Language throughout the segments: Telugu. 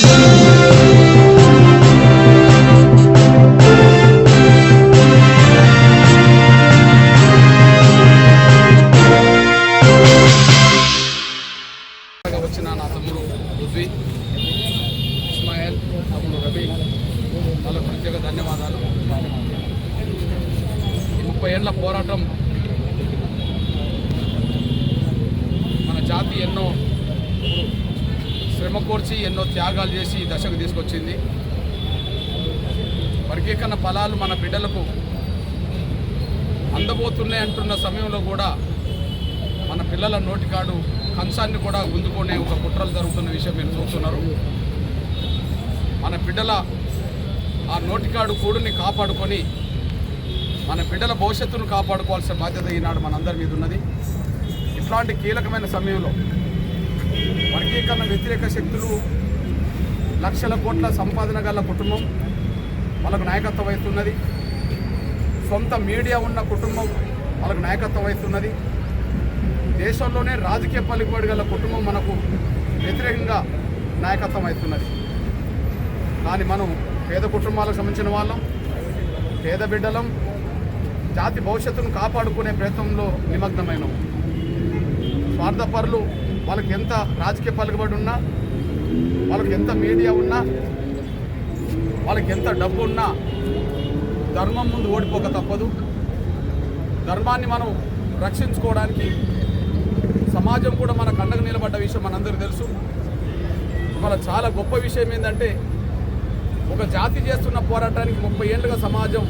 వచ్చిన ఆ కూడుని కాపాడుకొని మన బిడ్డల భవిష్యత్తును కాపాడుకోవాల్సిన బాధ్యత ఈనాడు మనందరి మీద ఉన్నది. ఇట్లాంటి కీలకమైన సమయంలో వర్గీకరణ వ్యతిరేక శక్తులు లక్షల కోట్ల సంపాదన గల కుటుంబం వాళ్ళకు నాయకత్వం వహిస్తున్నది. సొంత మీడియా ఉన్న కుటుంబం వాళ్ళకు నాయకత్వం వహిస్తున్నది. దేశంలోనే రాజకీయ పలుకుబడి గల కుటుంబం మనకు వ్యతిరేకంగా నాయకత్వం అవుతున్నది కానీ మనం పేద కుటుంబాలకు సంబంధించిన వాళ్ళం పేద బిడ్డలం జాతి భవిష్యత్తును కాపాడుకునే ప్రయత్నంలో నిమగ్నమైనాం. స్వార్థపరులు వాళ్ళకి ఎంత రాజకీయ పలుకుబడి ఉన్నా వాళ్ళకి ఎంత మీడియా ఉన్నా వాళ్ళకి ఎంత డబ్బు ఉన్నా ధర్మం ముందు ఓడిపోక తప్పదు. ధర్మాన్ని మనం రక్షించుకోవడానికి సమాజం కూడా మన కండకు నిలబడ్డ విషయం మనందరికీ తెలుసు. ఇవాళ చాలా గొప్ప విషయం ఏంటంటే ఒక జాతి చేస్తున్న పోరాటానికి ముప్పై ఏళ్ళుగా సమాజం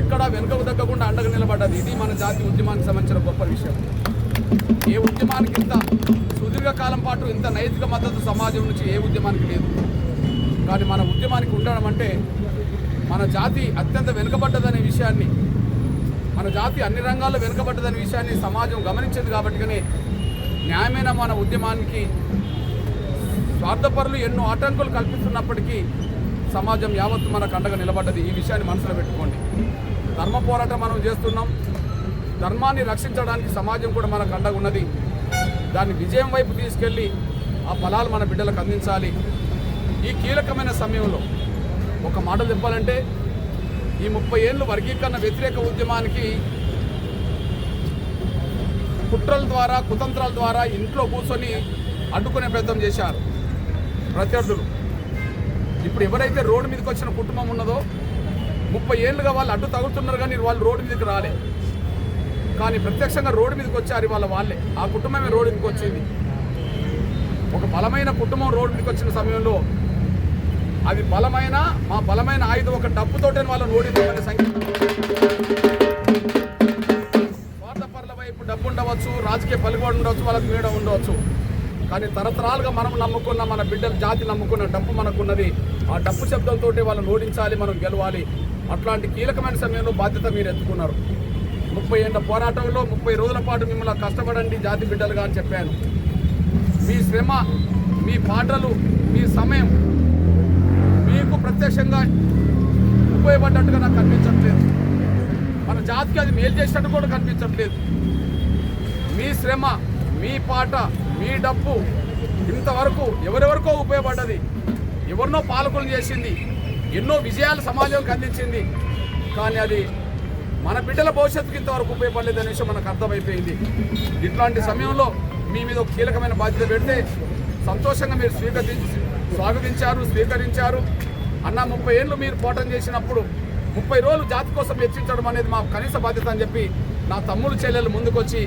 ఎక్కడా వెనుకకు తగ్గకుండా అండగా నిలబడ్డది. ఇది మన జాతి ఉద్యమానికి సంబంధించిన గొప్ప విషయం. ఏ ఉద్యమానికి ఇంత సుదీర్ఘకాలం పాటు ఇంత నైతిక మద్దతు సమాజం నుంచి ఏ ఉద్యమానికి లేదు. కానీ మన ఉద్యమానికి ఉండడం అంటే మన జాతి అత్యంత వెనుకబడ్డదనే విషయాన్ని మన జాతి అన్ని రంగాల్లో వెనుకబడ్డదనే విషయాన్ని సమాజం గమనించింది కాబట్టిగానే న్యాయమైన మన ఉద్యమానికి స్వార్థపరులు ఎన్నో ఆటంకులు కల్పిస్తున్నప్పటికీ సమాజం యావత్తు మనకు అండగా నిలబడ్డది. ఈ విషయాన్ని మనసులో పెట్టుకోండి. ధర్మ పోరాటం మనం చేస్తున్నాం. ధర్మాన్ని రక్షించడానికి సమాజం కూడా మనకు అండగా ఉన్నది. దాన్ని విజయం వైపు తీసుకెళ్ళి ఆ ఫలాలు మన బిడ్డలకు అందించాలి. ఈ కీలకమైన సమయంలో ఒక మాట చెప్పాలంటే ఈ ముప్పై ఏళ్ళు వర్గీకరణ వ్యతిరేక ఉద్యమానికి కుట్రల ద్వారా కుతంత్రాల ద్వారా ఇంట్లో కూర్చొని అడ్డుకునే ప్రయత్నం చేశారు ప్రత్యర్థులు. ఇప్పుడు ఎవరైతే రోడ్డు మీదకి వచ్చిన కుటుంబం ఉన్నదో ముప్పై ఏళ్ళుగా వాళ్ళు అడ్డు తగులుతున్నారు కానీ వాళ్ళు రోడ్డు మీదకి రాలే. కానీ ప్రత్యక్షంగా రోడ్డు మీదకి వచ్చారు వాళ్ళ వాళ్ళే. ఆ కుటుంబమే రోడ్డు మీదకి వచ్చింది. ఒక బలమైన కుటుంబం రోడ్డు మీదకి వచ్చిన సమయంలో అది బలమైన మా బలమైన ఆయుధం ఒక డబ్బుతోటే వాళ్ళని ఓడించమనే సంఖ్య స్వార్థపరుల వైపు డబ్బు ఉండవచ్చు రాజకీయ పలుకుబడి ఉండవచ్చు వాళ్ళకి మేడ ఉండవచ్చు. కానీ తరతరాలుగా మనం నమ్ముకున్న మన బిడ్డల జాతి నమ్ముకున్న డబ్బు మనకున్నది. ఆ డబ్బు శబ్దంతో వాళ్ళని ఓడించాలి మనం గెలవాలి. అట్లాంటి కీలకమైన సమయంలో బాధ్యత మీరు ఎత్తుకున్నారు. ముప్పై ఏళ్ళ పోరాటంలో ముప్పై రోజుల పాటు మిమ్మల్ని కష్టపడండి జాతి బిడ్డలుగా అని చెప్పాను. మీ శ్రమ మీ పాటలు మీ సమయం మీకు ప్రత్యక్షంగా ఉపయోగపడ్డట్టుగా నాకు కనిపించట్లేదు. మన జాతికి అది మేలు చేసినట్టు కూడా కనిపించట్లేదు. మీ శ్రమ మీ పాట మీ డప్పు ఇంతవరకు ఎవరెవరికో ఉపయోగపడ్డది. ఎవరినో పాలకులు చేసింది. ఎన్నో విజయాలు సమాజంకి అందించింది. కానీ అది మన బిడ్డల భవిష్యత్తుకి ఇంతవరకు ఉపయోగపడలేదు అనే విషయం మనకు అర్థమైపోయింది. ఇట్లాంటి సమయంలో మీ మీద ఒక కీలకమైన బాధ్యత పెడితే సంతోషంగా మీరు స్వీకరించి స్వాగతించారు స్వీకరించారు. అన్న ముప్పై ఏళ్ళు మీరు పోటం చేసినప్పుడు ముప్పై రోజులు జాతి కోసం హెచ్చించడం అనేది మా కనీస బాధ్యత అని చెప్పి నా తమ్ముడు చెల్లెలు ముందుకొచ్చి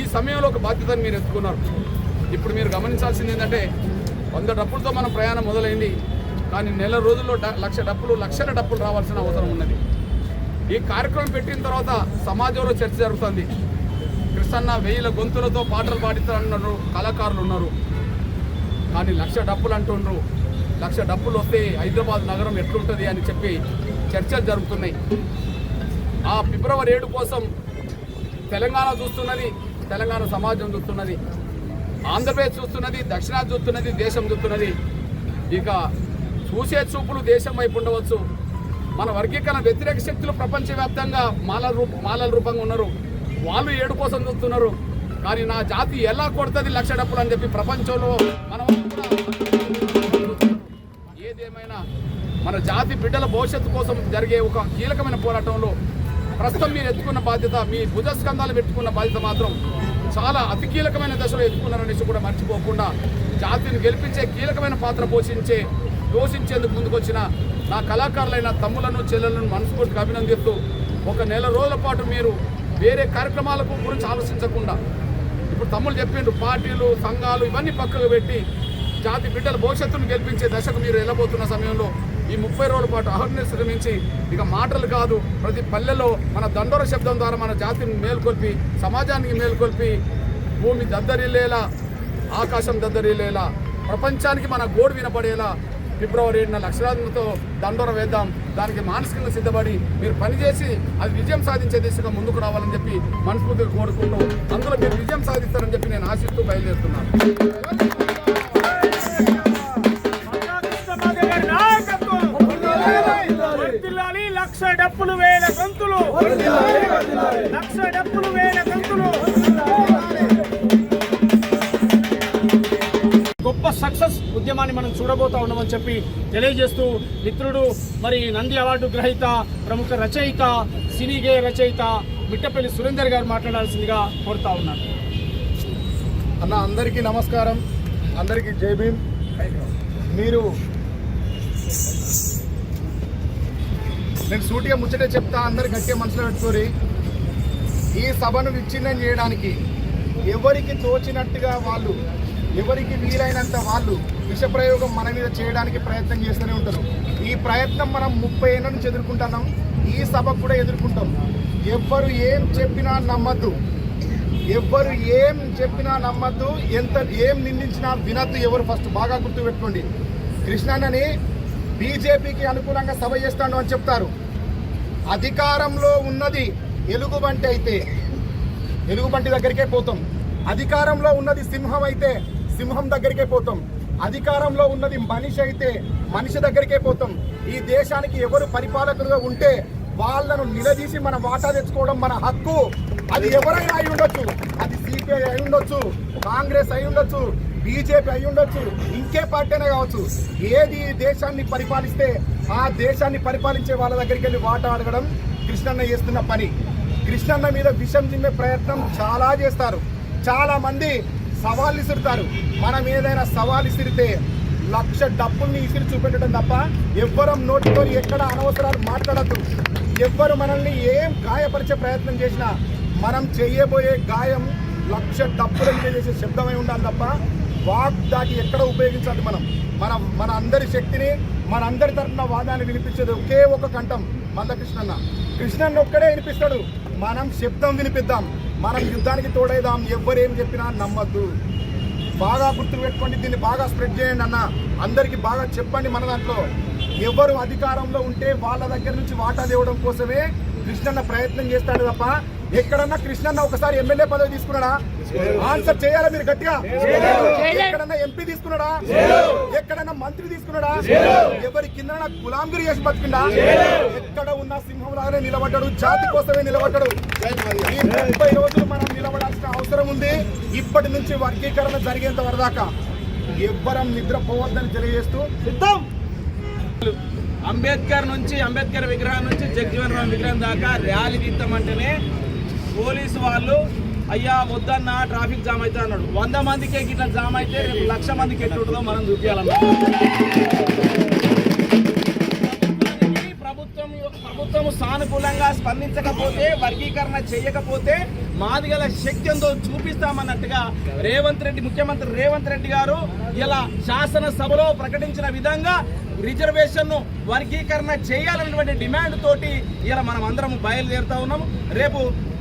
ఈ సమయంలో ఒక బాధ్యతను మీరు ఎత్తుకున్నారు. ఇప్పుడు మీరు గమనించాల్సింది ఏంటంటే వంద డప్పులతో మనం ప్రయాణం మొదలైంది కానీ నెల రోజుల్లో డ- లక్ష డప్పులు లక్షల డప్పులు రావాల్సిన అవసరం ఉన్నది. ఈ కార్యక్రమం పెట్టిన తర్వాత సమాజంలో చర్చ జరుగుతుంది. కృష్ణన్న వెయ్యిల గొంతులతో పాటలు పాడిస్తున్నారు కళాకారులు ఉన్నారు. కానీ లక్ష డప్పులు అంటుండ్రు. లక్ష డప్పులు వస్తే హైదరాబాద్ నగరం ఎట్లుంటుంది అని చెప్పి చర్చలు జరుగుతున్నాయి. ఆ ఫిబ్రవరి ఏడు కోసం తెలంగాణ చూస్తున్నది తెలంగాణ సమాజం చూస్తున్నది. ఆంధ్రప్రదేశ్ చూస్తున్నది దక్షిణాది చూస్తున్నది దేశం చూస్తున్నది. ఇక చూసే చూపులు దేశం వైపు ఉండవచ్చు. మన వర్గీకరణ వ్యతిరేక శక్తులు ప్రపంచవ్యాప్తంగా మాల రూప మాలల రూపంగా ఉన్నారు. వాళ్ళు ఏడు కోసం చూస్తున్నారు. కానీ నా జాతి ఎలా కొడుతుంది లక్ష డప్పులు అని చెప్పి ప్రపంచంలో మనం ఏదేమైనా మన జాతి బిడ్డల భవిష్యత్తు కోసం జరిగే ఒక కీలకమైన పోరాటంలో ప్రస్తుతం మీరు ఎత్తుకున్న బాధ్యత మీ భుజస్కంధాలు పెట్టుకున్న బాధ్యత మాత్రం చాలా అతి కీలకమైన దశలో ఎదుర్కొన్నారనేసి కూడా మర్చిపోకుండా జాతిని గెలిపించే కీలకమైన పాత్ర పోషించే పోషించేందుకు ముందుకొచ్చిన నా కళాకారులైన తమ్ములను చెల్లెలను మనస్ఫూర్తిగా అభినందిస్తూ ఒక నెల రోజుల పాటు మీరు వేరే కార్యక్రమాలకు గురించి ఆలోచించకుండా ఇప్పుడు తమ్ముళ్ళు చెప్పిండ్రు పార్టీలు సంఘాలు ఇవన్నీ పక్కకు పెట్టి జాతి బిడ్డల భవిష్యత్తును గెలిపించే దశకు మీరు వెళ్ళబోతున్న సమయంలో ఈ ముప్పై రోజుల పాటు అహర్ని శ్రమించి ఇక మాటలు కాదు ప్రతి పల్లెలో మన దండోర శబ్దం ద్వారా మన జాతిని మేల్కొల్పి సమాజానికి మేల్కొల్పి భూమి దద్దరిల్లేలా ఆకాశం దద్దరిల్లేలా ప్రపంచానికి మన గోడు వినపడేలా ఫిబ్రవరి ఏడున లక్షలాదితో దండోర వేద్దాం. దానికి మానసికంగా సిద్ధపడి మీరు పనిచేసి అది విజయం సాధించే దిశగా ముందుకు రావాలని చెప్పి మనస్ఫూర్తిగా కోరుకుంటూ అందులో మీరు విజయం సాధిస్తారని చెప్పి నేను ఆశిస్తూ బయలుదేరుతున్నాను. డప్పులు వేల గంతులు లక్ష డప్పులు వేల గంతులు గొప్ప సక్సెస్ ఉద్యమాన్ని మనం చూడబోతా ఉన్నామని చెప్పి తెలియజేస్తూ మిత్రుడు మరి నంది అవార్డు గ్రహీత ప్రముఖ రచయిత సినీ గేయ రచయిత మిట్టపల్లి సురేందర్ గారు మాట్లాడాల్సిందిగా కోరుతా ఉన్నారు అన్న అందరికీ నమస్కారం. అందరికీ జై భీమ్. మీరు నేను సూటిగా ముచ్చటే చెప్తా అందరు గట్టిగా మనసులో పెట్టుకోరి. ఈ సభను విచ్ఛిన్నం చేయడానికి ఎవరికి తోచినట్టుగా వాళ్ళు ఎవరికి వీలైనంత వాళ్ళు విషప్రయోగం మన మీద చేయడానికి ప్రయత్నం చేస్తూనే ఉంటారు. ఈ ప్రయత్నం మనం ముప్పై ఏళ్ళ నుంచి ఎదుర్కొంటున్నాం ఈ సభ కూడా ఎదుర్కొంటాం. ఎవ్వరు ఏం చెప్పినా నమ్మద్దు. ఎవ్వరు ఏం చెప్పినా నమ్మద్దు. ఎంత ఏం నిందించినా వినద్దు ఎవరు ఫస్ట్. బాగా గుర్తుపెట్టుకోండి. కృష్ణాన్నని బీజేపీకి అనుకూలంగా సభ చేస్తాను అని చెప్తారు. అధికారంలో ఉన్నది ఎలుగుబంటి అయితే ఎలుగుబంటి దగ్గరికే పోతాం. అధికారంలో ఉన్నది సింహం అయితే సింహం దగ్గరికే పోతాం. అధికారంలో ఉన్నది మనిషి అయితే మనిషి దగ్గరికే పోతాం. ఈ దేశానికి ఎవరు పరిపాలకులుగా ఉంటే వాళ్ళను నిలదీసి మన వాటా తెచ్చుకోవడం మన హక్కు. అది ఎవరైనా అయి ఉండొచ్చు. అది సిపిఐ అయి ఉండొచ్చు కాంగ్రెస్ అయి ఉండొచ్చు బీజేపీ అయి ఉండొచ్చు ఇంకే పార్టీ అయినా కావచ్చు. ఏది దేశాన్ని పరిపాలిస్తే ఆ దేశాన్ని పరిపాలించే వాళ్ళ దగ్గరికి వెళ్ళి వాట అడగడం కృష్ణన్న చేస్తున్న పని. కృష్ణన్న మీద విషం తిమ్మే ప్రయత్నం చాలా చేస్తారు. చాలా మంది సవాళ్ళు ఇసురుతారు మనం ఏదైనా సవాల్ ఇసిరితే లక్ష డబ్బుల్ని ఇసిరి చూపెట్టడం తప్ప ఎవ్వరం నోటితో ఎక్కడ అనవసరాలు మాట్లాడద్దు. ఎవ్వరు మనల్ని ఏం గాయపరిచే ప్రయత్నం చేసినా మనం చేయబోయే గాయం లక్ష డబ్బుల మీద చేసే శబ్దమై ఉండాలి తప్ప వాక్ దాటి ఎక్కడ ఉపయోగించాలి మనం? మన మన అందరి శక్తిని మన అందరి తరఫున వాదాన్ని వినిపించేది ఒకే ఒక కంఠం మందకృష్ణన్న కృష్ణన్న ఒక్కడే వినిపిస్తాడు. మనం శబ్దం వినిపిద్దాం. మనం యుద్ధానికి తోడైదాం. ఎవ్వరేం చెప్పినా నమ్మద్దు. బాగా గుర్తు పెట్టుకోండి. దీన్ని బాగా స్ప్రెడ్ చేయండి అన్న. అందరికీ బాగా చెప్పండి మన దాంట్లో. ఎవరు అధికారంలో ఉంటే వాళ్ళ దగ్గర నుంచి వాటా తేవడం కోసమే కృష్ణన్న ప్రయత్నం చేస్తాడు తప్ప ఎక్కడన్నా కృష్ణన్న ఒకసారి ఎమ్మెల్యే పదవి తీసుకున్నాడా? ఆన్సర్ చేయాలా మీరు గట్టిగా? ఎక్కడన్నా ఎంపీ తీసుకున్నాడా? ఎక్కడన్నా మంత్రి తీసుకున్నాడా? ఎవరి కింద గులాంగిరి చేసి బతికిండా? ఎక్కడ ఉన్న సింహం లాగానే నిలబడ్డాడు జాతి కోసమే నిలబడ్డాడు. ఈ ముప్పై రోజులు మనం నిలబడాల్సిన అవసరం ఉంది. ఇప్పటి నుంచి వర్గీకరణ జరిగేంత వరదాకా ఎవ్వరం నిద్రపోవద్దని తెలియజేస్తూ సిద్ధం! అంబేద్కర్ నుంచి అంబేద్కర్ విగ్రహం నుంచి జగ్జీవన్ రామ్ విగ్రహం దాకా ర్యాలీ తీస్తామంటేనే పోలీసు వాళ్ళు అయ్యా వద్దన్న ట్రాఫిక్ జామ్ అయితే అన్నాడు. వంద మందికి ఇట్లా జామ్ అయితే రేపు లక్ష మందికి ఎట్లుంటుందో మనం చూపించాలన్నా ప్రభుత్వం ప్రభుత్వం సానుకూలంగా స్పందించకపోతే వర్గీకరణ చేయకపోతే మాది గల శక్తి ఎంతో చూపిస్తామన్నట్టుగా రేవంత్ రెడ్డి ముఖ్యమంత్రి రేవంత్ రెడ్డి గారు ఇలా శాసనసభలో ప్రకటించిన విధంగా రిజర్వేషన్ను వర్గీకరణ చేయాలన్నటువంటి డిమాండ్ తోటి ఇలా మనం అందరం బయలుదేరుతా ఉన్నాము. రేపు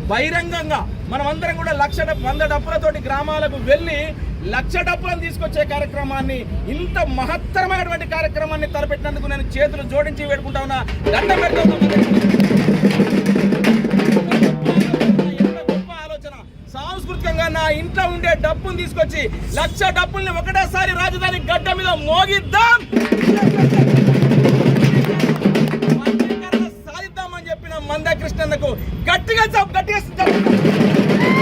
బహిరంగంగా మనమందరం కూడా లక్ష డబ్బు వంద డప్పులతోటి గ్రామాలకు వెళ్ళి లక్ష డప్పులను తీసుకొచ్చే కార్యక్రమాన్ని ఇంత మహత్తరమైనటువంటి కార్యక్రమాన్ని తలపెట్టినందుకు నేను చేతులు జోడించి వేడుకుంటా ఉన్నా. దండ పెడతా ఆలోచన. సాంస్కృతికంగా నా ఇంట్లో ఉండే డబ్బును తీసుకొచ్చి లక్ష డబ్బుల్ని ఒకటేసారి రాజధాని గడ్డ మీద మోగిద్దాం. మంద కృష్ణన్నకు గట్టిగా చెప్పు గట్టిగా చెప్పు.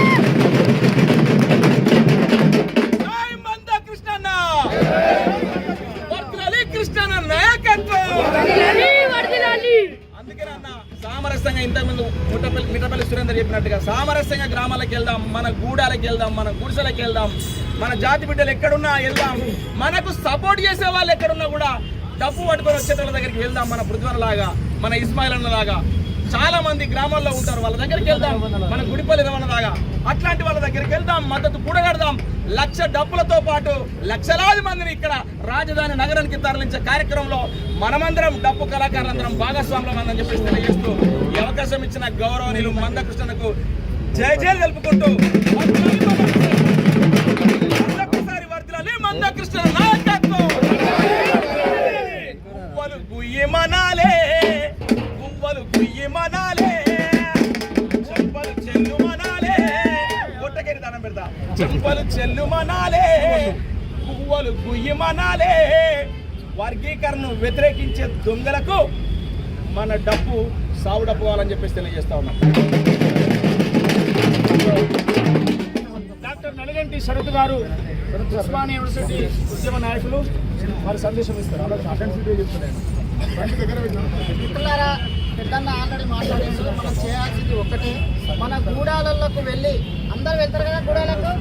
జై కృష్ణన్న నాయకత్వం. అందుకనే అన్న సామరస్యంగా ఇంతకుముందు ముట్టపల్లి మిట్టపల్లి సురేందర్ చెప్పినట్టుగా సామరస్యంగా గ్రామాలకు వెళ్దాం మన గూడాలకు వెళ్దాం మన గుడిసెలకు వెళ్దాం మన జాతి బిడ్డలు ఎక్కడున్నా వెళ్దాం మనకు సపోర్ట్ చేసే వాళ్ళు ఎక్కడున్నా కూడా డబ్బు పట్టుకొని వచ్చేటోళ్ళ దగ్గరికి వెళ్దాం మన పృథ్వన్ లాగా మన ఇస్మాయిల్ అన్న లాగా చాలా మంది గ్రామాల్లో ఉంటారు. వాళ్ళ దగ్గరికి వెళ్దాం. మన గుడిపల్లి రమణ అట్లాంటి వాళ్ళ దగ్గరికి వెళ్దాం. మద్దతు కూడగడదాం. లక్ష డబ్బులతో పాటు లక్షలాది మందిని ఇక్కడ రాజధాని నగరానికి తరలించే కార్యక్రమంలో మనమందరం డప్పు కళాకారులందరం భాగస్వాములం అని చెప్పేసి తెలియజేస్తూ ఈ అవకాశం ఇచ్చిన గౌరవనీయులు మందకృష్ణకు జయ జయ తెలుపుకుంటూ మరొకసారి వర్ధిల్లాలి. మందకృష్ణ నాయకత్వం. గుయ్యి మనాలే. చెంపలు చెల్లు మనాలే. గుట్టకెరి దానం పెడతా. చెంపలు చెల్లు మనాలే. గువ్వలు గుయ్యి మనాలే. వర్గీకరణను వ్యతిరేకించే దొంగలకు మన డబ్బు సావు డబ్బు కావాలని చెప్పేసి తెలియజేస్తా ఉన్నాం. డాక్టర్ నలిగంటి శరత్ గారు ఉస్మానియా యూనివర్సిటీ ఉద్యమ నాయకులు వారి సందేశం ఇస్తారు. మిత్రులారా ఆల్రెడీ మాట్లాడేసి మనం చేయాల్సింది ఒక్కటే మన గూడాలకు వెళ్ళి అందరు వెళ్తారు కదా గూడాలకు?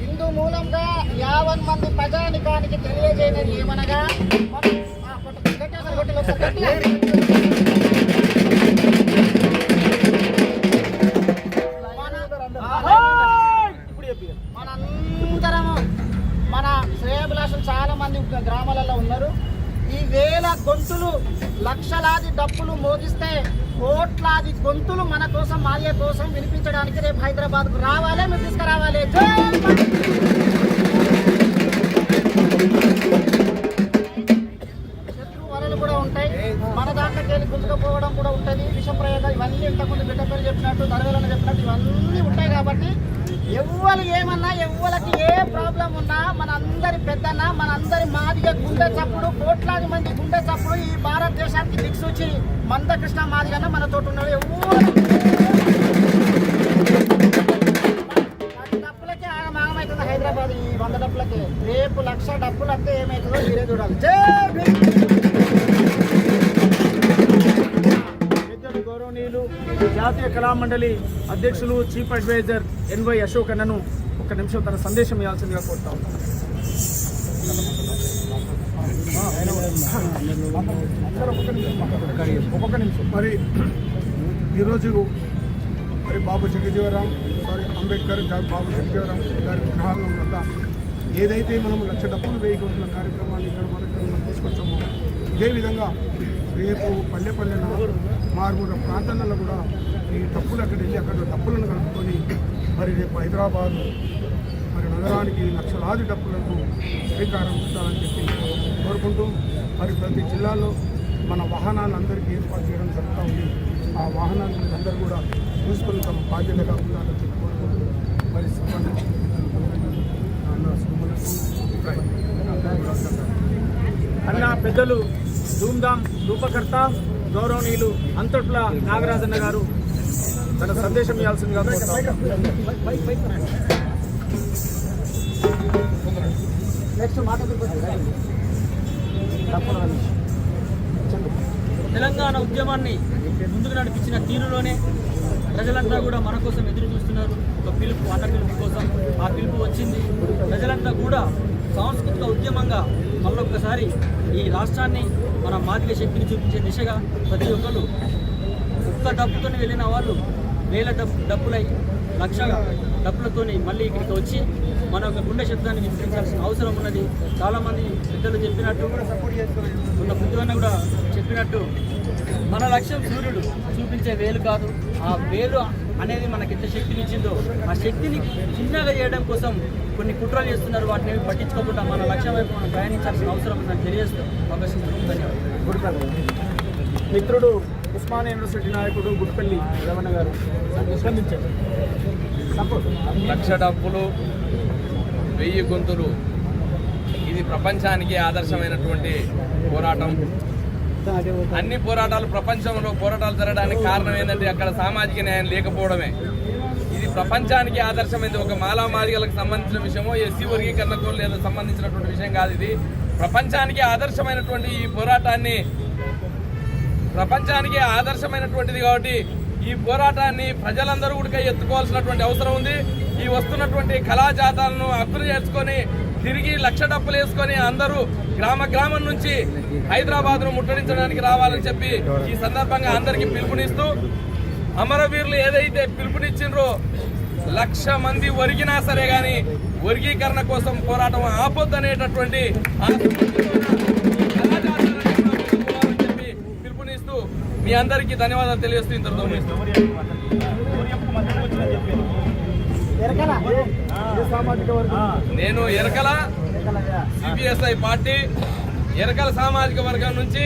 హిందూ మూలంగా యావన్ మంది ప్రజానికానికి తెలియజేయడం ఏమనగా? మనం- మాయ కోసం వినిపించడానికి రేపు హైదరాబాద్కు రావాలి. మీరు తీసుకురావాలి. శత్రు వలలు కూడా ఉంటాయి. మన దాంట్లోకి వెళ్ళి గుంజుకపోవడం కూడా ఉంటుంది. విషం ప్రయోగాలు ఇవన్నీ ఇంతకుముందు బిడ్డ పేరు చెప్పినట్టు దరవేలను చెప్పినట్టు ఇవన్నీ ఉంటాయి కాబట్టి ఎవ్వరు ఏమన్నా ఎవ్వరికి ఏ ప్రాబ్లం ఉన్నా మన అందరి పెద్దన్న మన అందరి మాదిగ గుండె చప్పుడు కోట్లాది మంది గుండె చప్పుడు ఈ భారతదేశానికి దిక్సూచి మందకృష్ణ మాదిగన్న మనతో ఉన్నాడు ఎవ్వరు డప్పులకే ఆగమాగమవుతుంది హైదరాబాద్ ఈ వంద డప్పులకే? రేపు లక్ష డప్పులు వస్తే ఏమవుతుందో మీరే చూడాలి. జై గౌరవనీయులు జాతీయ కళామండలి అధ్యక్షులు చీఫ్ అడ్వైజర్ ఎన్వై అశోక్ అన్నను ఒక నిమిషం తన సందేశం ఇవ్వాల్సిందిగా కోరుతా ఉన్నాను. ఒక్కొక్క నిమిషం. మరి ఈరోజు మరి బాబు జగజీవరాం సారీ అంబేద్కర్ డా- బాబు జగజీవరాం గారి విగ్రహాలను వద్ద ఏదైతే మనం లక్ష డబ్బులు వేయగలుగుతున్న కార్యక్రమాన్ని ఇక్కడ మనం తీసుకొచ్చామో ఇదేవిధంగా రేపు పల్లె పల్లెన మారుమూల ప్రాంతాలలో కూడా ఈ డప్పులు అక్కడ వెళ్ళి అక్కడ డప్పులను కలుపుకొని మరి రేపు హైదరాబాద్ మరి నగరానికి లక్షలాది డప్పులకు శ్రీకారం చుట్టాలని చెప్పి కోరుకుంటూ మరి ప్రతి జిల్లాలో మన వాహనాలు అందరికీ ఏర్పాటు చేయడం జరుగుతూ ఉంది. ఆ వాహనాలు అందరూ కూడా చూసుకొని తమ బాధ్యతగా ఉండాలని చెప్పి మరి సిబ్బంది అన్న పెద్దలు ధూమ్ధామ్ రూపకర్త గౌరవనీయులు అంతట్ల నాగరాజన్న గారు తన సందేశం ఇవ్వాల్సిందిగా. నెక్స్ట్ తెలంగాణ ఉద్యమాన్ని ముందుకు నడిపించిన తీరులోనే ప్రజలంతా కూడా మన కోసం ఎదురు చూస్తున్నారు. ఒక పిలుపు అన్న పిలుపు కోసం. ఆ పిలుపు వచ్చింది. ప్రజలంతా కూడా సాంస్కృతిక ఉద్యమంగా మళ్ళొక్కసారి ఈ రాష్ట్రాన్ని మన మాదిక శక్తిని చూపించే దిశగా ప్రతి ఒక్కరు ఒక్క డబ్బుతోనే వెళ్ళిన వాళ్ళు వేల డబ్బు డబ్బులై లక్ష డబ్బులతోని మళ్ళీ ఇక్కడికి వచ్చి మన యొక్క గుండె శబ్దాన్ని వినిపించాల్సిన అవసరం ఉన్నది. చాలామంది పెద్దలు చెప్పినట్టు ఉన్న బుద్ధులన్న కూడా చెప్పినట్టు మన లక్ష్యం సూర్యుడు చూపించే వేలు కాదు. ఆ వేలు అనేది మనకి ఎంత శక్తిని ఇచ్చిందో ఆ శక్తిని చిన్నగా చేయడం కోసం కొన్ని కుట్రలు చేస్తున్నారు. వాటిని పట్టించుకోకుండా మన లక్ష్యం వైపు మనం ప్రయాణించాల్సిన అవసరం ఉందని తెలియజేస్తూ అవకాశం ధన్యవాదాలు. మిత్రుడు ఉస్మానియా యూనివర్సిటీ నాయకుడు గుడిపల్లి రమణ గారు స్పందించారు. సపోర్ట్. లక్ష డబ్బులు వెయ్యి గొంతులు. ఇది ప్రపంచానికి ఆదర్శమైనటువంటి పోరాటం. అన్ని పోరాటాలు ప్రపంచంలో పోరాటాలు జరగడానికి కారణం ఏంటంటే అక్కడ సామాజిక న్యాయం లేకపోవడమే. ఇది ప్రపంచానికి ఆదర్శమైంది. ఒక మాలా మాదిగలకు సంబంధించిన విషయమో ఎస్సీ వర్గీకరణకు లేదా సంబంధించినటువంటి విషయం కాదు ఇది. ప్రపంచానికి ఆదర్శమైనటువంటి ఈ పోరాటాన్ని ప్రపంచానికి ఆదర్శమైనటువంటిది కాబట్టి ఈ పోరాటాన్ని ప్రజలందరూ కూడా ఎత్తుకోవాల్సినటువంటి అవసరం ఉంది. ఈ వస్తున్నటువంటి కళా జాతాలను చేసుకొని తిరిగి లక్ష డప్పులు వేసుకొని అందరూ గ్రామ గ్రామం నుంచి హైదరాబాద్ను ముట్టడించడానికి రావాలని చెప్పి ఈ సందర్భంగా అందరికీ పిలుపునిస్తూ అమరవీరులు ఏదైతే పిలుపునిచ్చిండ్రో లక్ష మంది ఒరిగినా సరే గాని వర్గీకరణ కోసం పోరాటం ఆపొద్దనేటటువంటి చెప్పి పిలుపునిస్తూ మీ అందరికీ ధన్యవాదాలు తెలియజేస్తూ ఇంతటితో నేను ఎరకల సిపిఎస్ఐ పార్టీ ఎరకల సామాజిక వర్గం నుంచి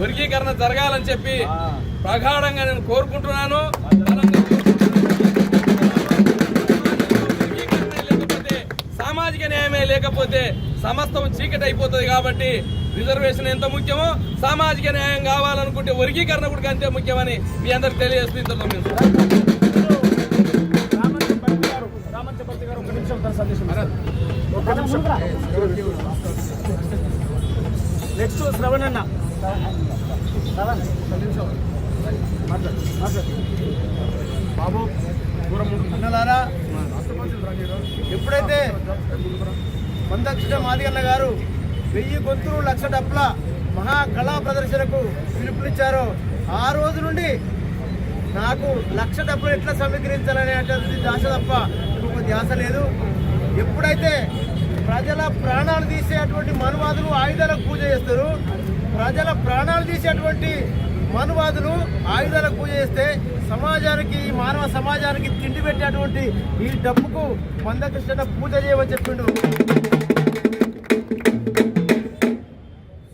వర్గీకరణ జరగాలని చెప్పి ప్రగాఢంగా నేను కోరుకుంటున్నాను. సామాజిక న్యాయమే లేకపోతే సమస్తం చీకటి అయిపోతుంది కాబట్టి రిజర్వేషన్ ఎంత ముఖ్యమో సామాజిక న్యాయం కావాలనుకుంటే వర్గీకరణ కూడా అంతే ముఖ్యమని మీ అందరికి తెలియజేస్తూ నిమిషం. నెక్స్ట్ శ్రవణ్ అన్న. బాబు. అన్నలారా. ఎప్పుడైతే మందకృష్ణ మాదిగన్న గారు వెయ్యి గొంతులు లక్ష డప్పుల మహా కళా ప్రదర్శనకు పిలుపునిచ్చారో ఆ రోజు నుండి నాకు లక్ష డబ్బులు ఎట్లా సమీకరించాలనేటువంటి ధ్యాస తప్ప ఇంకొక ధ్యాస లేదు. ఎప్పుడైతే ప్రజల ప్రాణాలు తీసేటువంటి మనువాదులు ఆయుధాలకు పూజ చేస్తారు. ప్రజల ప్రాణాలు తీసేటువంటి మనువాదులు ఆయుధాలకు పూజ చేస్తే సమాజానికి ఈ మానవ సమాజానికి తిండి పెట్టేటువంటి ఈ డబ్బుకు మందకృష్ణ పూజ చేయమని చెప్పిండు.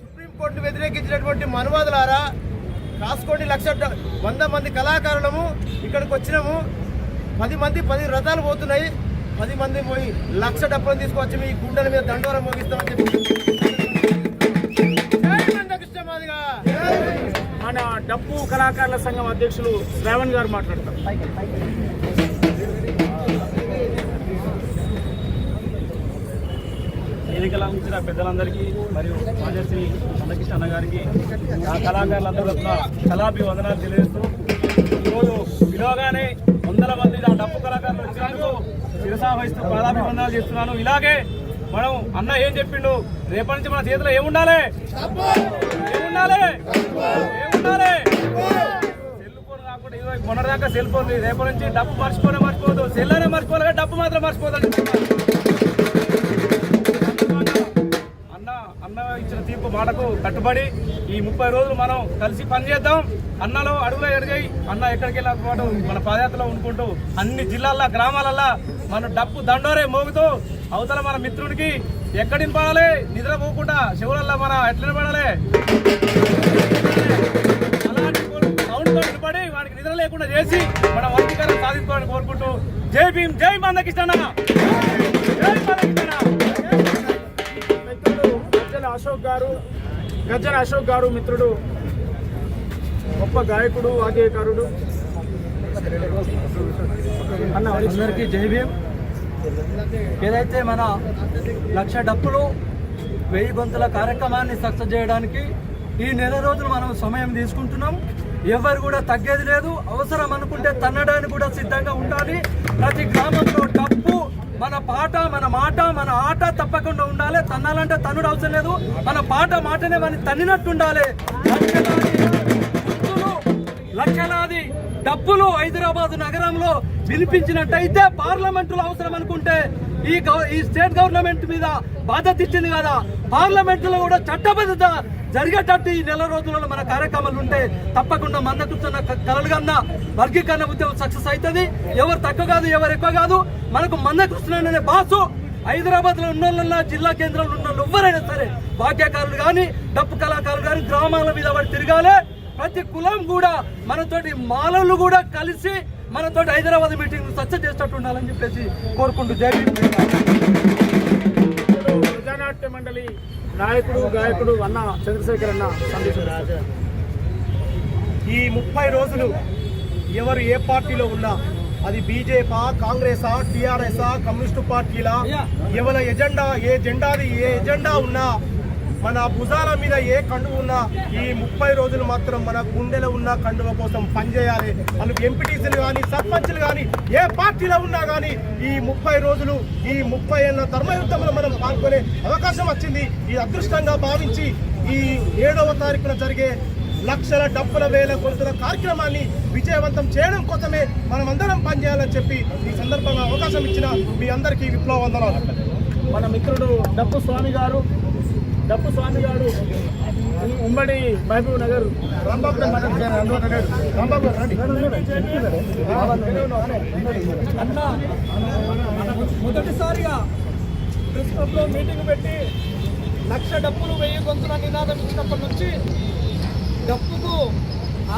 సుప్రీంకోర్టును వ్యతిరేకించినటువంటి మనువాదులారా కాసుకోండి లక్ష డ- వంద మంది కళాకారులము ఇక్కడికి వచ్చినాము. పది మంది పది రథాలు పోతున్నాయి. పది మంది పోయి లక్ష డబ్బులు తీసుకొచ్చి మీ గుండెల మీద దండోరం మోగిస్తామని చెప్పి మన డప్పు కళాకారుల సంఘం అధ్యక్షులు శ్రావణ్ గారు మాట్లాడతారు. వేదికల ఉంచిన పెద్దలందరికీ మరియు రాజశ్రీ మందకృష్ణ అన్న గారికి ఆ కళాకారులందరూ తరఫున కళాభి వందనాలు తెలియజేస్తూ ఈరోజు పిలవగానే వందల మంది ఆ డప్పు కళాకారులు వచ్చినందుకు శిరసా వహిస్తూ కళాభి చేస్తున్నాను. ఇలాగే మనం అన్న ఏం చెప్పిండు? రేపటి నుంచి మన చేతిలో ఏముండాలి? ఏముండాలి? ఏముండాలి? సెల్ ఫోన్ కాకుండా ఇదిగో మొన్నటిదాకా సెల్ ఫోన్ రేపటి నుంచి డబ్బు మర్చిపోనే మర్చిపోదు. సెల్ అనే మర్చిపోవాలి డబ్బు మాత్రం మర్చిపోదండి అన్న అన్న ఇచ్చిన తీర్పు మాటకు కట్టుబడి ఈ ముప్పై రోజులు మనం కలిసి పనిచేద్దాం అన్నలో అడుగులో ఎడిగాయి. అన్న ఎక్కడికి వెళ్ళిన మన పాదయాత్రలో ఉండుకుంటూ అన్ని జిల్లాల్లో గ్రామాలల్లో మన డప్పు దండోరే మోగుతూ అవతల మన మిత్రుడికి ఎక్కడిని నింపాలి? నిద్ర పోకుండా శివులల్లో మన ఎట్ల నిలబడాలి? అలాంటి సౌండ్ తోటి పడి వాడికి నిద్ర లేకుండా చేసి మన వర్గీకరణ సాధించుకోవాలని కోరుకుంటూ జై భీమ్ జై మందకిష్టన జై మందకిష్టన మిత్రుడు అశోక్ గారు గజ్జన అశోక్ గారు మిత్రుడు గొప్ప గాయకుడు వాద్యకారుడు అన్న అందరికీ జై భీమ్. ఏదైతే మన లక్ష డప్పులు వెయ్యి గొంతుల కార్యక్రమాన్ని సక్సెస్ చేయడానికి ఈ నెల రోజులు మనం సమయం తీసుకుంటున్నాం. ఎవరు కూడా తగ్గేది లేదు. అవసరం అనుకుంటే తన్నడానికి కూడా సిద్ధంగా ఉండాలి. ప్రతి గ్రామంలో డప్పు మన పాట మన మాట మన ఆట తప్పకుండా ఉండాలి. తన్నాలంటే తన్నుడు అవసరం లేదు. మన పాట మాటనే మనం తన్నినట్టు ఉండాలి. లక్షలాది డబ్బులు హైదరాబాద్ నగరంలో వినిపించినట్టయితే పార్లమెంటులో అవసరం అనుకుంటే ఈ ఈ స్టేట్ గవర్నమెంట్ మీద బాధ్యత ఇచ్చింది కదా. పార్లమెంట్లో కూడా చట్టబద్ధత జరిగేటట్టు ఈ నెల రోజులలో మన కార్యక్రమాలు ఉంటే తప్పకుండా మంద కూర్చున్న కలలు కన్నా వర్గీకరణ ఉద్యమం సక్సెస్ అవుతుంది. ఎవరు తక్కువ కాదు ఎవరు ఎక్కువ కాదు. మనకు మందకృష్ణనే బాసు. హైదరాబాద్లో ఉన్న జిల్లా కేంద్రంలో ఉన్న ఎవరైనా సరే వాక్యకారులు కానీ డప్పు కళాకారులు కానీ గ్రామాల మీద వాడు తిరగాలి. ప్రతి కులం కూడా మనతోటి మాలలు కూడా కలిసి మనతోటి హైదరాబాద్ మీటింగ్ సక్సెస్ చేసేటట్టు ఉండాలని చెప్పేసి కోరుకుంటూ జై ప్రజానాట్య మండలి నాయకుడు గాయకుడు అన్న చంద్రశేఖర్ అన్న సందేశం. ఈ ముప్పై రోజులు ఎవరు ఏ పార్టీలో ఉన్నా అది బీజేపీ కాంగ్రెసా టిఆర్ఎస్ కమ్యూనిస్టు పార్టీలా? ఎవరి ఎజెండా ఏ జెండాది ఏ ఎజెండా ఉన్నా మన భుజాల మీద ఏ కండువ ఉన్నా ఈ ముప్పై రోజులు మాత్రం మన గుండెలో ఉన్న కండువ కోసం పనిచేయాలి మనం ఎంపీటీసీలు కానీ సర్పంచ్లు కానీ ఏ పార్టీలో ఉన్నా కానీ ఈ ముప్పై రోజులు ఈ ముప్పై ఏళ్ళ ధర్మయుద్ధంలో మనం పాల్గొనే అవకాశం వచ్చింది. ఈ అదృష్టంగా భావించి ఈ ఏడవ తారీఖున జరిగే లక్షల డబ్బుల వేల కొలుతుల కార్యక్రమాన్ని విజయవంతం చేయడం కోసమే మనం అందరం పనిచేయాలని చెప్పి ఈ సందర్భంగా అవకాశం ఇచ్చిన మీ అందరికీ విప్లవ వందనాలు. మన మిత్రుడు డప్పు స్వామి గారు డప్పు స్వామి గారు ఉమ్మడి మహబూబ్ నగర్. అన్న మొదటిసారిగా ప్రెస్ క్లబ్లో మీటింగ్ పెట్టి లక్ష డప్పులు వెయ్యి గొంతుల నినాదం ఇచ్చినప్పటి నుంచి డప్పుకు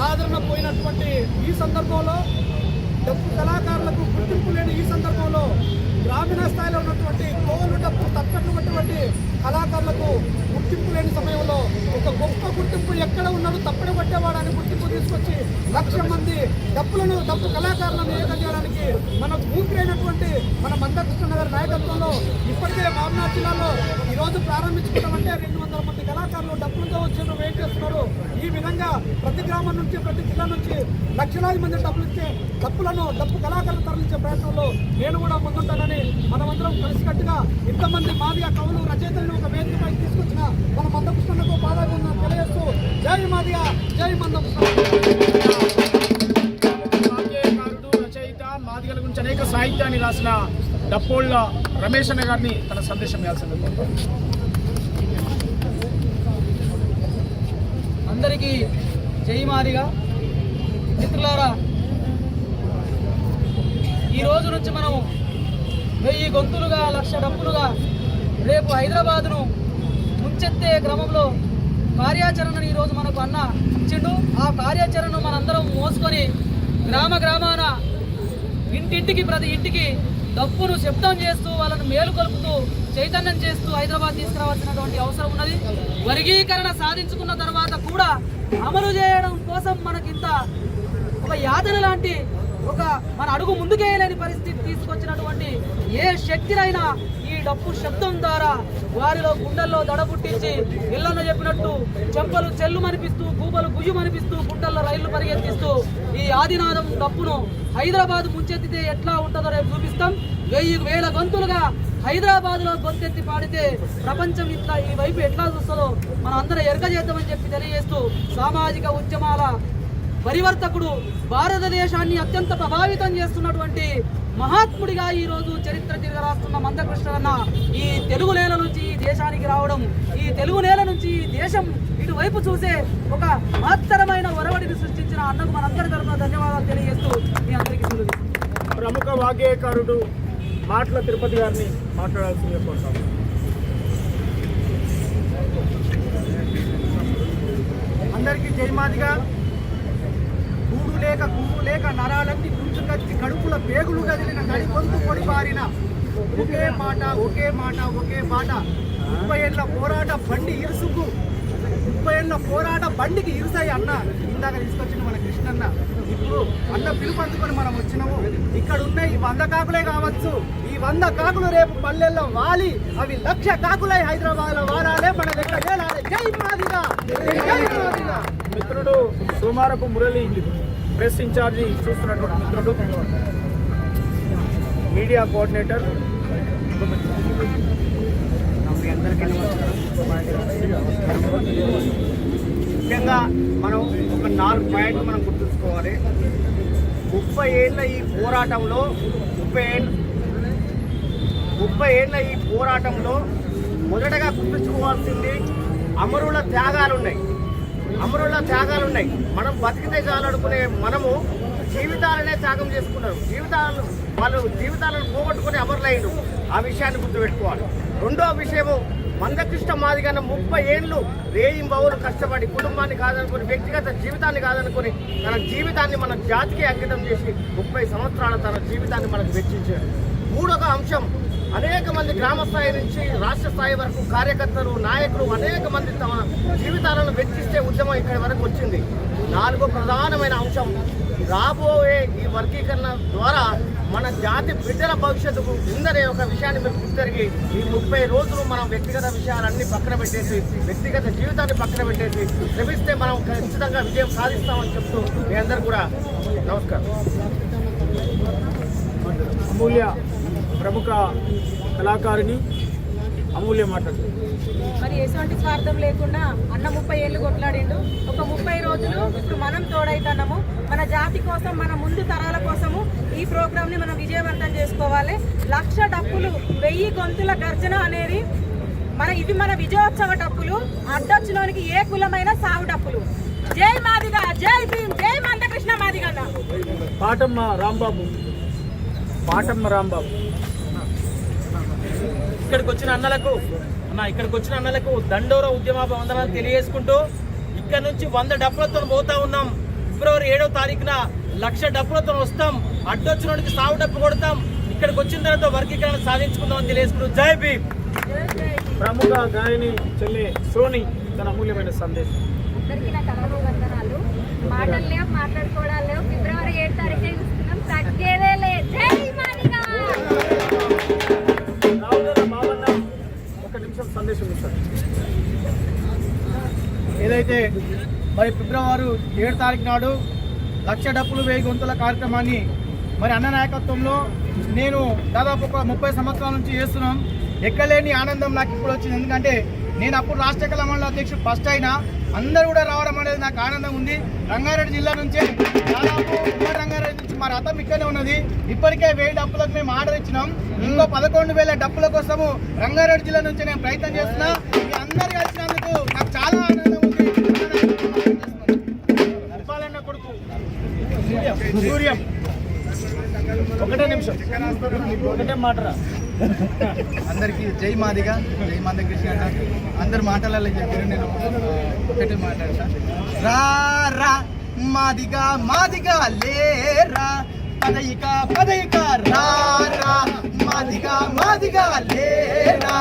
ఆదరణ పోయినటువంటి ఈ సందర్భంలో డప్పు కళా గుర్తింపు లేని ఈ సందర్భంలో గ్రామీణ స్థాయిలో ఉన్నటువంటి కోలు డప్పు తప్పట్లున్నటువంటి కళాకారులకు గుర్తింపు లేని సమయంలో ఒక గొప్ప గుర్తింపు ఎక్కడ ఉన్నాడు తప్పడ పట్టేవాడని గుర్తింపు తీసుకొచ్చి లక్ష మంది డప్పులను డప్పు కళాకారులను ఏకం చేయడానికి మన ఊపిరైనటువంటి మన మందకృష్ణ నగర్ నాయకత్వంలో ఇప్పటికే మామనాథ్ జిల్లాలో ఈరోజు రోజు రెండు వందల మంది కళాకారులు డప్పులతో వచ్చి వెయిట్ చేస్తున్నారు. ఈ విధంగా ప్రతి గ్రామం నుంచి ప్రతి జిల్లా నుంచి లక్షలాది మంది డబ్బులు ఇచ్చే డప్పులను డప్పు కళాకారులు తరలించే ప్రయత్నంలో నేను కూడా ముందుంటానని మనమందరం కలిసికట్టుగా ఇంతమంది మాదిగా కవులు రచయితలను ఒక వేదికపై తీసుకొచ్చిన మన మందకృష్ణకు పాదాభివందనం తెలియజేస్తూ జై మాదిగా జై మందకృష్ణ రచయిత మాదిగల గురించి అనేక సాహిత్యాన్ని రాసిన డప్పోళ్ళ రమేష్ అన్న గారిని తన సందేశం ఇవ్వాల్సింది. అందరికీ జై మాదిగా. మిత్రులారా ఈ రోజు నుంచి మనం వెయ్యి గొంతులుగా లక్ష డప్పులుగా రేపు హైదరాబాదును తీర్చెత్తే క్రమంలో కార్యాచరణను ఈరోజు మనకు అన్న ఇచ్చిండు. ఆ కార్యాచరణను మనందరం మోసుకొని గ్రామ గ్రామాన ఇంటింటికి ప్రతి ఇంటికి డప్పును శబ్దం చేస్తూ వాళ్ళను మేలుకొలుపుతూ చైతన్యం చేస్తూ హైదరాబాద్ తీసుకురావాల్సినటువంటి అవసరం ఉన్నది. వర్గీకరణ సాధించుకున్న తర్వాత కూడా అమలు చేయడం కోసం మనకింత ఒక యాతన లాంటి ఒక మన అడుగు ముందుకేయలేని పరిస్థితి తీసుకొచ్చినటువంటి ఏ శక్తినైనా ఈ డప్పు శబ్దం ద్వారా వారిలో గుండెల్లో దడ పుట్టించి చెప్పినట్టు చెంపలు చెల్లుమనిపిస్తూ గూబలు గుయ్యుమనిపిస్తూ గుండెల్లో రైళ్ళు పరిగెత్తిస్తూ ఈ ఆదినాదం డప్పును హైదరాబాద్ ముంచెత్తితే ఎట్లా ఉంటుందో రేపు చూపిస్తాం. వెయ్యి వేల గొంతులుగా హైదరాబాద్లో గొంతెత్తి పాడితే ప్రపంచం ఇట్లా ఈ వైపు ఎట్లా చూస్తుందో మనం అందరం ఎరగజేద్దామని చెప్పి తెలియజేస్తూ సామాజిక ఉద్యమాల పరివర్తకుడు భారతదేశాన్ని అత్యంత ప్రభావితం చేస్తున్నటువంటి మహాత్ముడిగా ఈ రోజు చరిత్ర తిరగరాస్తున్న మందకృష్ణ ఈ తెలుగు నేల నుంచి ఈ దేశానికి రావడం ఈ తెలుగు నేల నుంచి ఈ దేశం ఇటువైపు చూసే ఒక మహత్తరమైన ఒరవడిని సృష్టించిన అన్నకు మనందరి తరఫున ధన్యవాదాలు తెలియజేస్తూ మీ అందరికీ సెలవు ప్రముఖ వాగ్గేయకారుడు మాటల తిరుపతి గారిని మాట్లాడాల్సిందిగా కోరుతాం. అందరికీ జయమాదిగా లేక గుమ్ము లేక నరాలన్నీ గుంజుకొచ్చి కడుపుల పేగులు కదిలిన గడి గొంతు పొడి ఒకే మాట ఒకే మాట ఒకే మాట ముప్పై ఏళ్ళ పోరాట బండి ఇరుసుకు. ముప్పై ఏళ్ళ పోరాట బండికి ఇరుసాయి అన్న. ఇందాక తీసుకొచ్చిన మన కృష్ణన్న. ఇప్పుడు అన్న పిలుపు అందుకొని మనం వచ్చినాము. ఇక్కడ ఉన్న ఈ వంద కాకులే కావచ్చు. ఈ వంద కాకులు రేపు పల్లెల్లో వాలి. అవి లక్ష కాకులై హైదరాబాద్లో వారాలే మన దగ్గర జై మాదిగా! జై మాదిగా! మిత్రుడు సోమారపు మురళి ప్రెస్ ఇన్ఛార్జి చూస్తున్నటువంటి మిత్రులు మీడియా కోఆర్డినేటర్. ముఖ్యంగా మనం ఒక నాలుగు పాయింట్లు మనం గుర్తుంచుకోవాలి. ముప్పై ఏళ్ళ ఈ పోరాటంలో ముప్పై ఏళ్ళ ముప్పై ఏళ్ళ ఈ పోరాటంలో మొదటగా గుర్తుంచుకోవాల్సింది అమరుల త్యాగాలు ఉన్నాయి అమరుల త్యాగాలు ఉన్నాయి. మనం బతికితే చాలనుకునే మనము జీవితాలనే త్యాగం చేసుకున్నారు. జీవితాలను వాళ్ళు జీవితాలను పోగొట్టుకుని అమరులైండు ఆ విషయాన్ని గుర్తుపెట్టుకోవాలి. రెండో విషయము మందకృష్ణ మాదిగన్న ముప్పై ఏళ్ళు రేయింబవులు కష్టపడి కుటుంబాన్ని కాదనుకుని వ్యక్తిగత జీవితాన్ని కాదనుకుని తన జీవితాన్ని మన జాతికి అంకితం చేసి ముప్పై సంవత్సరాల తన జీవితాన్ని మనకు వెచ్చించాడు. మూడొక అంశం అనేక మంది గ్రామ స్థాయి నుంచి రాష్ట్ర స్థాయి వరకు కార్యకర్తలు నాయకులు అనేక మంది తమ జీవితాలను వెచ్చిస్తే ఉద్యమం ఇక్కడి వరకు వచ్చింది. నాలుగో ప్రధానమైన అంశం రాబోయే ఈ వర్గీకరణ ద్వారా మన జాతి బిడ్డల భవిష్యత్తుకు ఉందనే ఒక విషయాన్ని మీరు గుర్తెరిగి ఈ ముప్పై రోజులు మనం వ్యక్తిగత విషయాలన్నీ పక్కన పెట్టేసి వ్యక్తిగత జీవితాన్ని పక్కన పెట్టేసి శ్రమిస్తే మనం ఖచ్చితంగా విజయం సాధిస్తామని చెప్తూ మీ అందరు కూడా నమస్కారం. అమూల్య ప్రముఖ కళాకారిణి అమూల్య మాట్లాడుతుంది మరి ఎటువంటి స్వార్థం లేకుండా అన్న ముప్పై ఏళ్ళు కొట్లాడిండు. ఒక ముప్పై రోజులు ఇప్పుడు మనం తోడైతున్నాము. మన జాతి కోసం మన ముందు తరాల కోసము ఈ ప్రోగ్రామ్ని మనం విజయవంతం చేసుకోవాలి. లక్ష డప్పులు వెయ్యి గొంతుల గర్జన అనేది మన ఇవి మన విజయోత్సవ డప్పులు. అడ్డొచ్చినోనికి ఏ కులమైన సాగు డప్పులు. జై మాదిగా జై భీమ్ జై మందకృష్ణ మాదిగన్న. పాటమ్మ రాంబాబు. పాటమ్మ రాంబాబు. ఇక్కడికి వచ్చిన అన్నలకు అన్న ఇక్కడికి వచ్చిన అన్నలకు దండోర ఉద్యమ వందనాలు తెలియజేసుకుంటూ ఇక్కడ నుంచి వంద డబ్బులతో పోతా ఉన్నాం. ఫిబ్రవరి ఏడవ తారీఖున లక్ష డబ్బులతో వస్తాం. అడ్డొచ్చినోడికి సాగు డబ్బు కొడతాం. ఇక్కడికి వచ్చిన తర్వాత వర్గీకరణ సాధించుకుందామని తెలియజేసుకుంటూ జై భీమ్. ప్రముఖ గాయని చెల్లె సోని తన అమూల్యమైన సందేశం. అందరికీ నా కళలు వందనాలు. మాటలు లేవు మాట్లాడుకోవడాలు లేవు. ఫిబ్రవరి అయితే మరి ఫిబ్రవరి ఏడు తారీఖు నాడు లక్ష డప్పులు వేయి గొంతుల కార్యక్రమాన్ని మరి అన్న నాయకత్వంలో నేను దాదాపు ఒక ముప్పై సంవత్సరాల నుంచి చేస్తున్నాం. ఎక్కలేని ఆనందం నాకు ఇప్పుడు వచ్చింది. ఎందుకంటే నేను అప్పుడు రాష్ట్ర కళ మండల అధ్యక్షుడు ఫస్ట్ అయినా అందరూ కూడా రావడం అనేది నాకు ఆనందం ఉంది. రంగారెడ్డి జిల్లా నుంచే దాదాపు ఉమ్మడి రంగారెడ్డి నుంచి మా రథం ఇక్కడనే ఉన్నది. ఇప్పటికే వెయ్యి డప్పులకు మేము ఆర్డర్ ఇచ్చినాం. ఇంకో పదకొండు వేల డప్పుల కోసము రంగారెడ్డి జిల్లా నుంచి నేను ప్రయత్నం చేస్తున్నా. అందరు కలిసినందుకు సూర్యం. ఒకటే నిమిషం. ఒకటే మాటరా? అందరికీ జై మాదిగా జై మాదిగ కృష్ణ అన్న. అందరు మాటలలో చెప్పారు నేను ఒకటే మాట్లాడతా. రా రా మాదిగా మాదిగా లేరా పదయిక పదయిక రా రా. మాదిగా మాదిగా లేరా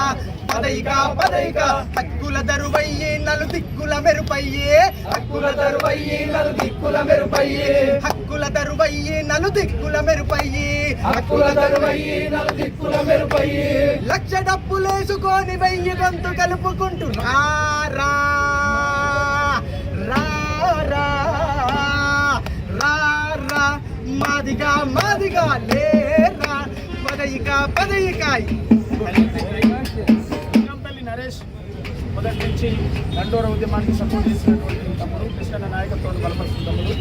పదయిక పదయిక హక్కుల దరువయ్యి నలు దిక్కుల మెరుపయ్యే. హక్కుల దరువయ్యి నలు దిక్కుల మెరుపయ్యే. హక్కుల దరువయ్యి నలు దిక్కుల మెరుపయ్యి. హక్కుల దరువయ్యి నలు దిక్కుల మెరుపయ్యి. లక్ష డప్పులేసుకొని వెయ్యి గంతు కలుపుకుంటూ రా రా రా రా రా. రా మాదిగా మాదిగా లేరా పదయిక పదయిక. లింగంపల్లి నరేష్ మొదటి నుంచి దండోర ఉద్యమానికి సపోర్ట్ చేసినటువంటి తమ్ముడు కృష్ణ నాయకత్వాన్ని బలపరుస్తున్న తమ్ముడు.